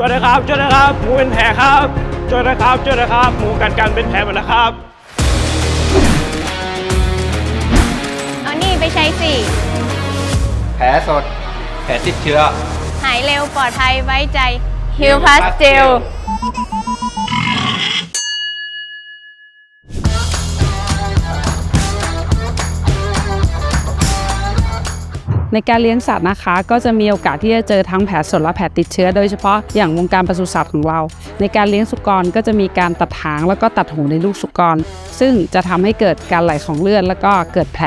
ช่วยนะครับช่วยนะครับหมูเป็นแผลครับช่วยนะครับช่วยนะครับหมูกัดกันเป็นแผลหมดแล้วครับ เอานี่ไปใช้สิ แผลสด แผลติดเชื้อ หายเร็วปลอดภัยไว้ใจฮิลพาสเจล ในการเลี้ยงสัตว์นะคะ ก็จะมีโอกาสที่จะเจอทั้งแผลสดและแผลติดเชื้อ โดยเฉพาะอย่างวงการปศุสัตว์ของเรา ในการเลี้ยงสุกรก็จะมีการตัดหางแล้วก็ตัดหูในลูกสุกร ซึ่งจะทำให้เกิดการไหลของเลือดแล้วก็เกิดแผล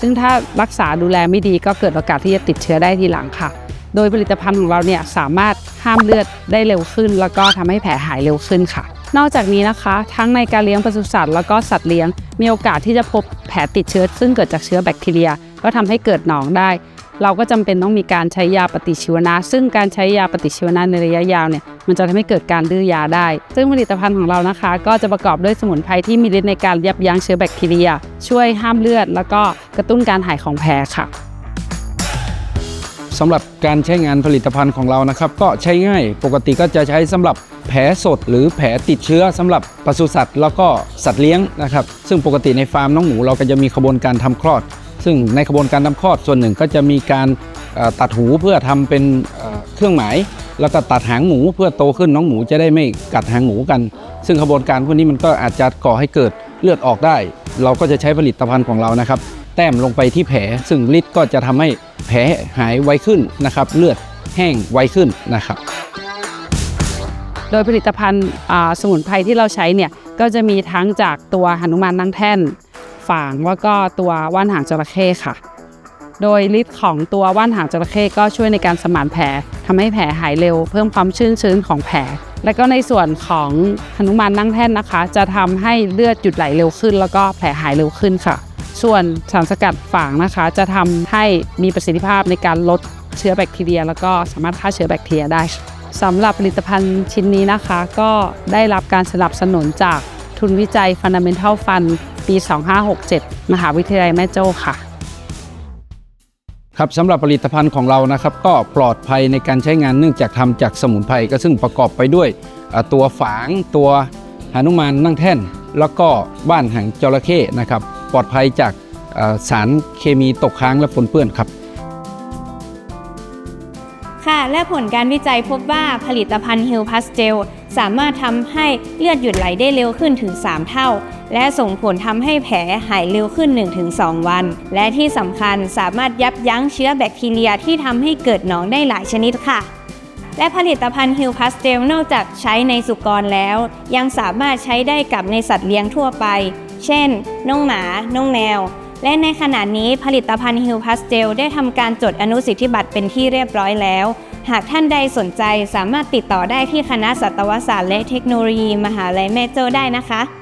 ซึ่งถ้ารักษาดูแลไม่ดีก็เกิดโอกาสที่จะติดเชื้อได้ทีหลังค่ะ โดยผลิตภัณฑ์ของเราเนี่ยสามารถห้ามเลือดได้เร็วขึ้น แล้วก็ทำให้แผลหายเร็วขึ้นค่ะนอกจากนี้นะคะ ทั้งในการเลี้ยงปศุสัตว์แล้วก็สัตว์เลี้ยง มีโอกาสที่จะพบแผลติดเชื้อ ซึ่งเกิดจากเชื้อแบคทีเรีย ก็ทำให้เกิดหนองได้ เราก็จำเป็นต้องมีการใช้ยาปฏิชีวนะ ซึ่งการใช้ยาปฏิชีวนะในระยะยาวเนี่ยมันจะทำให้เกิดการดื้อยาได้ ซึ่งผลิตภัณฑ์ของเรานะคะ ก็จะประกอบด้วยสมุนไพรที่มีฤทธิ์ในการยับยั้งเชื้อแบคทีเรีย ช่วยห้ามเลือด แล้วก็กระตุ้นการหายของแผลค่ะสำหรับการใช้งานผลิตภัณฑ์ของเรานะครับ ก็ใช้ง่ายปกติก็จะใช้สำหรับแผลสดหรือแผลติดเชื้อสำหรับปศุสัตว์แล้วก็สัตว์เลี้ยงนะครับ ซึ่งปกติในฟาร์มน้องหมูเราก็จะมีขบวนการทำคลอด ซึ่งในขบวนการทำคลอดส่วนหนึ่งก็จะมีการตัดหูเพื่อทำเป็นเครื่องหมาย แล้วก็ตัดหางหมูเพื่อโตขึ้นน้องหมูจะได้ไม่กัดหางหมูกัน ซึ่งขบวนการพวกนี้มันก็อาจจะก่อให้เกิดเลือดออกได้ เราก็จะใช้ผลิตภัณฑ์ของเรานะครับ แต้มลงไปที่แผล ซึ่งฤทธิ์ก็จะทำให้แผลหายไวขึ้นนะครับ เลือดแห้งไวขึ้นนะครับ โดยผลิตภัณฑ์สมุนไพรที่เราใช้เนี่ยก็จะมีทั้งจากตัวหนุมานนั่งแท่น ฝางแล้วก็ตัวว่านหางจระเข้ค่ะ โดยฤทธิ์ของตัวว่านหางจระเข้ก็ช่วยในการสมานแผลทำให้แผลหายเร็ว เพิ่มความชื้นชื้นของแผล และก็ในส่วนของหนุมานนั่งแท่นนะคะ จะทำให้เลือดหยุดไหลเร็วขึ้น แล้วก็แผลหายเร็วขึ้นค่ะ ส่วนสารสกัดฝางนะคะ จะทำให้มีประสิทธิภาพในการลดเชื้อแบคทีเรีย แล้วก็สามารถฆ่าเชื้อแบคทีเรียได้สำหรับผลิตภัณฑ์ชิ้นนี้นะคะ ก็ได้รับการสนับสนุนจากทุนวิจัย Fundamental Fund ปี 2567 มหาวิทยาลัยแม่โจ้ค่ะ ครับสำหรับผลิตภัณฑ์ของเรานะครับก็ปลอดภัยในการใช้งานเนื่องจากทำจากสมุนไพรก็ซึ่งประกอบไปด้วยเอ่อตัวฝางตัวหนุมานนั่งแท่น แล้วก็บ้านหางจระเข้นะครับ ปลอดภัยจากเอ่อสารเคมีตกค้างและปนเปื้อนครับค่ะและผลการวิจัยพบว่าผลิตภัณฑ์ฮิลพาสเจล สามารถทำให้เลือดหยุดไหลได้เร็วขึ้นถึง 3 เท่า และส่งผลทำให้แผลหายเร็วขึ้น 1-2 วัน และที่สำคัญสามารถยับยั้งเชื้อแบคทีเรียที่ทำให้เกิดหนองได้หลายชนิดค่ะ และผลิตภัณฑ์ฮิลพาสเ e ลนอกจากใช้ในสุกรแล้ว ยังสามารถใช้ได้กับในสัตว์เลี้ยงทั่วไป เช่น น้องหมา น้องแมว และในขณะนี้ผลิตภัณฑ์ฮิลพัสเจลได้ทำการจดอนุสิทธิบัตรเป็นที่เรียบร้อยแล้ว หากท่านใดสนใจสามารถติดต่อได้ที่คณะสัตวศาสตร์และเทคโนโลยี มหาลัยแม่โจ้ได้นะคะ